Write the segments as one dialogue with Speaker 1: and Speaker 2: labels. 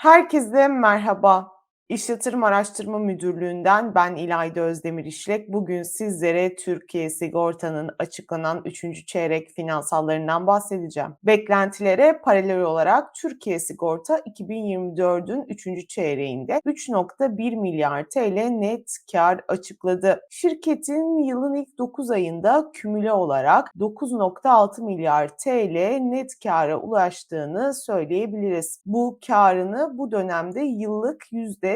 Speaker 1: Herkese merhaba. İş Yatırım Araştırma Müdürlüğü'nden ben İlayda Özdemir İşlek. Bugün sizlere Türkiye Sigorta'nın açıklanan 3. çeyrek finansallarından bahsedeceğim. Beklentilere paralel olarak Türkiye Sigorta 2024'ün 3. çeyreğinde 3.1 milyar TL net kar açıkladı. Şirketin yılın ilk 9 ayında kümüle olarak 9.6 milyar TL net kara ulaştığını söyleyebiliriz. Bu karını bu dönemde yıllık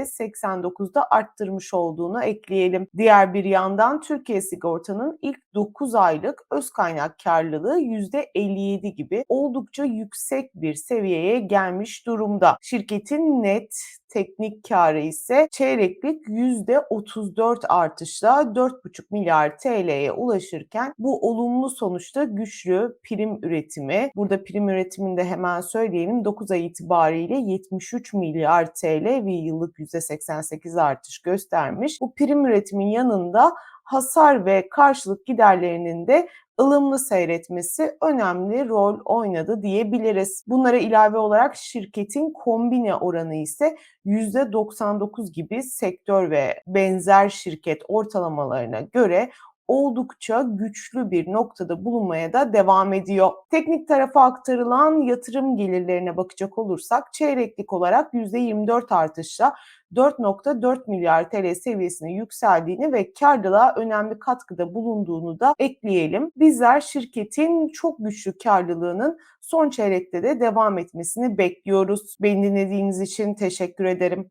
Speaker 1: %89'da arttırmış olduğunu ekleyelim. Diğer bir yandan Türkiye Sigorta'nın ilk 9 aylık öz kaynak karlılığı %57 gibi oldukça yüksek bir seviyeye gelmiş durumda. Şirketin net teknik karı ise çeyreklik %34 artışla 4,5 milyar TL'ye ulaşırken bu olumlu sonuçta güçlü prim üretimi. Burada prim üretimini de hemen söyleyelim 9 ay itibariyle 73 milyar TL ve yıllık %88 artış göstermiş. Bu prim üretimin yanında hasar ve karşılık giderlerinin de ılımlı seyretmesi önemli rol oynadı diyebiliriz. Bunlara ilave olarak şirketin kombine oranı ise %99 gibi sektör ve benzer şirket ortalamalarına göre oldukça güçlü bir noktada bulunmaya da devam ediyor. Teknik tarafa aktarılan yatırım gelirlerine bakacak olursak çeyreklik olarak %24 artışla 4.4 milyar TL seviyesine yükseldiğini ve karlılığa önemli katkıda bulunduğunu da ekleyelim. Bizler şirketin çok güçlü karlılığının son çeyrekte de devam etmesini bekliyoruz. Beni dinlediğiniz için teşekkür ederim.